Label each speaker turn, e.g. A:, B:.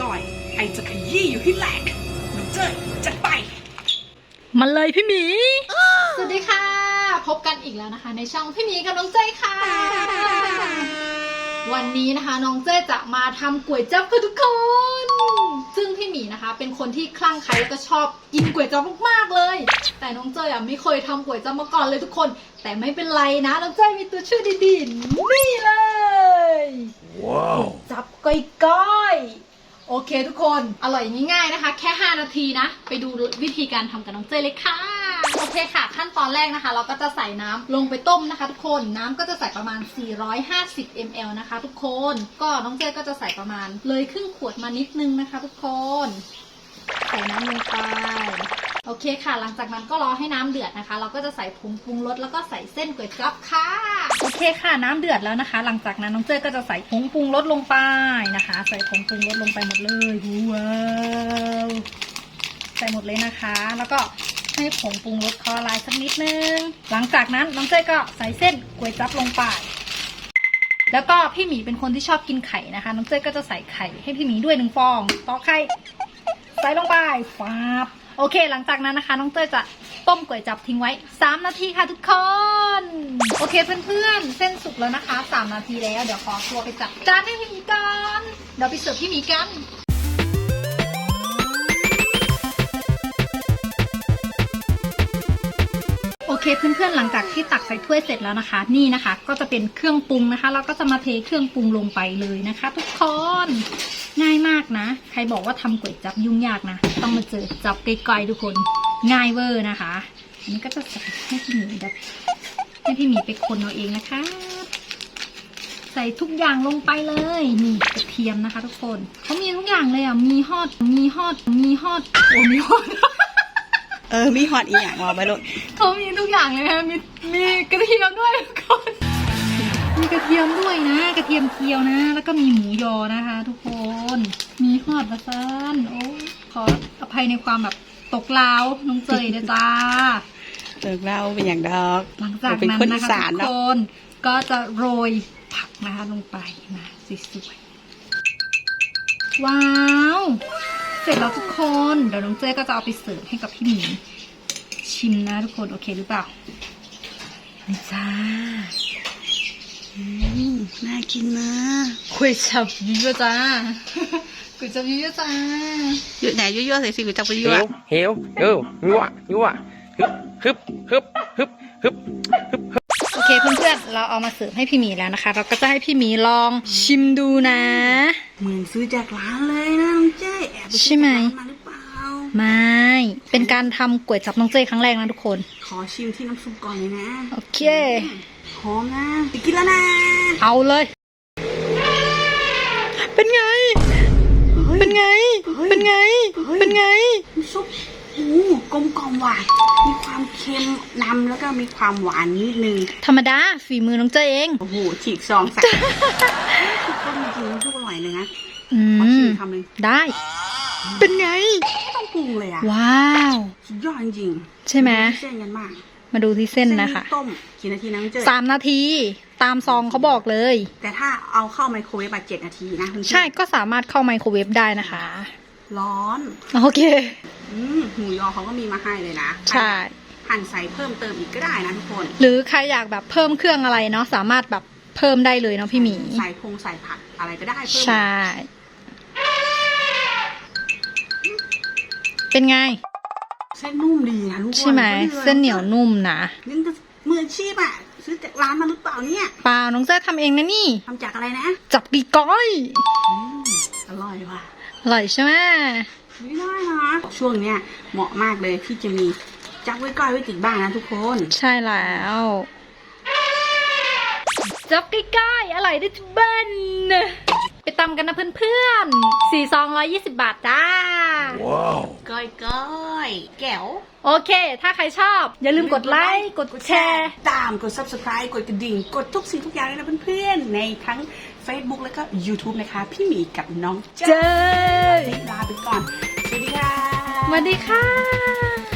A: ก้อย ไอจะขยี้อยู่ที่แหลกน้องเจ้ยจัดไป
B: มาเลยพี่หมี
C: สวัสดีค่ะ พบกันอีกแล้วนะคะ ในช่องพี่หมีกับน้องเจ้ยค่ะ วันนี้นะคะน้องเจ้ยจะมาทำก๋วยจั๊บกับทุกคน ซึ่งพี่หมีนะคะ เป็นคนที่คลั่งไคล้แล้วก็ชอบกินก๋วยจั๊บมากๆเลย แต่น้องเจ้ยอะไม่เคยทำก๋วยจั๊บมาก่อนเลยทุกคน แต่ไม่เป็นไรนะน้องเจ้ยมีตัวช่วยดีๆนี่เลย
D: ว้าว
C: จับก้อยก้อยๆ โอเคทุกคนอร่อยง่ายๆนะคะ แค่ 5 นาทีนะ ไปดูวิธีการทำกับน้องเจเลยค่ะ โอเคค่ะ ขั้นตอนแรกนะคะ เราก็จะใส่น้ำลงไปต้มนะคะ ทุกคนน้ำก็จะใส่ประมาณ 450 ml นะคะ ทุกคนก็น้องเจก็จะใส่ประมาณ เลยครึ่งขวดมานิดนึงนะคะ ทุกคน ใส่น้ำลงไป โอเคค่ะ หลังจากนั้นก็รอให้น้ำเดือดนะคะ เราก็จะใส่ผงปรุงรสแล้วก็ใส่เส้นก๋วยจั๊บค่ะ
B: โอเคค่ะ น้ำเดือดแล้วนะคะ หลังจากนั้นน้องเจ้ยก็จะใส่ผงปรุงรสลงไปนะคะ ใส่ผงปรุงรสลงไปหมดเลยว้าวใส่หมดเลยนะคะ แล้วก็ให้ผงปรุงรสเขาละลายสักนิดนึง หลังจากนั้นน้องเจ้ยก็ใส่เส้นก๋วยจั๊บลงไปแล้วก็พี่หมีเป็นคนที่ชอบกินไข่นะคะ น้องเจ้ยก็จะใส่ไข่ให้พี่หมีด้วยหนึ่งฟองตอกไข่ใส่ลงไปฟาบ โอเค หลังจากนั้นนะคะ น้องเต้ยจะต้มก๋วยจับทิ้งไว้ 3 นาทีค่ะทุกคน โอเคเพื่อนๆ เส้นสุกแล้วนะคะ 3 นาทีแล้ว เดี๋ยวขอตัวไปจับจานให้พี่หมีกัน เดี๋ยวไปเสิร์ฟพี่หมีกัน เคเพื่อนๆหลังจากที่ตักใส่ถ้วยเสร็จแล้วนะคะ นี่นะคะ ก็จะเป็นเครื่องปรุงนะคะ เราก็จะมาเทเครื่องปรุงลงไปเลยนะคะ ทุกคนง่ายมากนะ ใครบอกว่าทำก๋วยจับยุ่งยากนะ ต้องมาเจอจับไกลๆทุกคนง่ายเวอร์นะคะอันนี้ก็จะใส่ให้พี่หมีแบบให้พี่หมีไปคนเอาเองนะคะ ใส่ทุกอย่างลงไปเลยนี่กระเทียมนะคะ ทุกคนเขามีทุกอย่างเลยอะมีฮอดมีฮอดมีฮอดโอ้มีฮอด
A: เออ มีฮอตอีกอย่างว่าไปลูก
C: เขามีทุกอย่างเลยนะมีมีกระเทียมด้วยทุกคน
B: มีกระเทียมด้วยนะ กระเทียมเจียวนะ แล้วก็มีหมูยอนะคะ ทุกคน มีฮอดประซานโอ้ขออภัยในความแบบตกลาวน้องเจยนะจ้า
A: เลิกเล่าเป็นอย่างดอก
B: หลังจาก
A: เป็น
B: นั้น
A: คน
B: นะ
A: อี
B: คะ
A: สาน
B: ทุก
A: เนอะ
B: คนก็จะโรยผักนะคะลงไปนะสวยๆว้าว เสร็จแล้วทุกคนเดี๋ยวน้องเจ้ก็จะเอาไปเสิร์ฟให้กับพี่หมีชิมนะทุกคนโอเคหรือเปล่านี่จ้า
A: อืมน่ากินนะ
B: ก๋วยจับเยอะๆจ้าก๋วยจับเยอะๆจ้า
A: เยอะไหนเยอะๆใส่สิกูจะไปเย
D: หิ
A: อะ
D: วหิวเออยั่วยั่วฮึบฮึบฮึบฮึบฮึบ
B: โอเคเพื่อนๆเราเอามาเสิร์ฟให้พี่หมีแล้วนะคะ เราก็จะให้พี่หมีลองชิมดูนะ
A: เหมือนซื้อจากร้านเลยนะน้องเจ้ยแอบไปซื้อ
B: ใช่ไหม
A: จากร้านมาหรือเปล่า
B: ไม่ เป็นการทำก๋วยจับน้องเจ้ยครั้งแรกนะทุกคน
A: ขอชิมที่น้ำซุปก่อนเลยนะ
B: โอเค
A: หอมนะไปกินแล้วนะ
B: เอาเลย เป็นไง
A: ฮ้ย
B: เป็นไง
A: ฮ้ย
B: เป็นไง
A: ฮ้ย
B: เป็นไง
A: น้ำซุปโอ้กลมกล่อมหวานมีความเค็มนำแล้วก็มีความหวานนิดนึง
B: ธรรมดา ฝีมือน้องเจ้ยเอง
A: โอ้โห ฉีกซองใส่ ทุกคนจริงๆน้ำซุปอร่อยเลยนะ
B: อื
A: ขอชิ
B: ม
A: ม คำหนึ่ง
B: ได้ เป็นไง
A: ไม่ต้องปรุงเลยอะ
B: ว้าว
A: สุดยอดจริงๆ
B: ใช่ไหม
A: เส้นกันมาก
B: มาดูที่เส้นนะคะ
A: ต้มกี่นาทีนะน้องเจ้ย
B: สามนาทีตามซองเขาบอกเลย
A: แต่ถ้าเอาเข้าไมโครเวฟอะเจ็ดนาทีนะคุณ
B: ใช่ก็สามารถเข้าไมโครเวฟได้นะคะ
A: ร้อน
B: โอเค
A: อืมหมูยอเขาก็มีมาให้เลยนะ
B: ใช่
A: หั่นใส่เพิ่มเติมอีกก็ได้นะทุกคน
B: หรือใครอยากแบบเพิ่มเครื่องอะไรเนาะสามารถแบบเพิ่มได้เลยเนาะพี่หมี
A: ใส่พงใส่ผักอะไรก็ได้เพิ่ม
B: ใช่ เป็นไง
A: เส้นนุ่มดีนะทุกคน
B: ใช่ไหม
A: ก็ล
B: เส้นเหนียวนุ่มนะ
A: นี่ก็มืออาชีพอะซื้อจากร้านมาหรือเปล่าเนี่ย
B: เปล่าน้องเจ้ทำเองนะนี่
A: ทำจากอะไรนะ
B: จับปีก้อย
A: อืมอร่อยว่ะ
B: อร่อยใช่ไหม
A: ไม่ได้นะช่วงเนี้ยเหมาะมากเลยที่จะมีจักไว้ก้อยไว้ติดบ้านนะทุกคน
B: ใช่แล้วจับใกล้ๆอร่อยได้ทุกบ้านไป ตำกันนะเพื่อนๆสี่ซองร้อยยี่สิบบาทจ้า
D: ว้าว
A: ก้อยก้อยแก้ว
B: โอเค ถ้าใครชอบ อย่าลืมกดไลค์ กดแชร์
A: ตามกด subscribe กดกระดิ่ง กดทุกสิ่งทุกอย่างเลยนะเพื่อนๆ ในทั้ง Facebook แล้วก็ YouTube นะคะ พี่หมีกับน้อง
B: เจ
A: เจ้า
B: อ
A: ลาไปก่อน สวัสดีค่ะ
B: สวัสดีค่ะ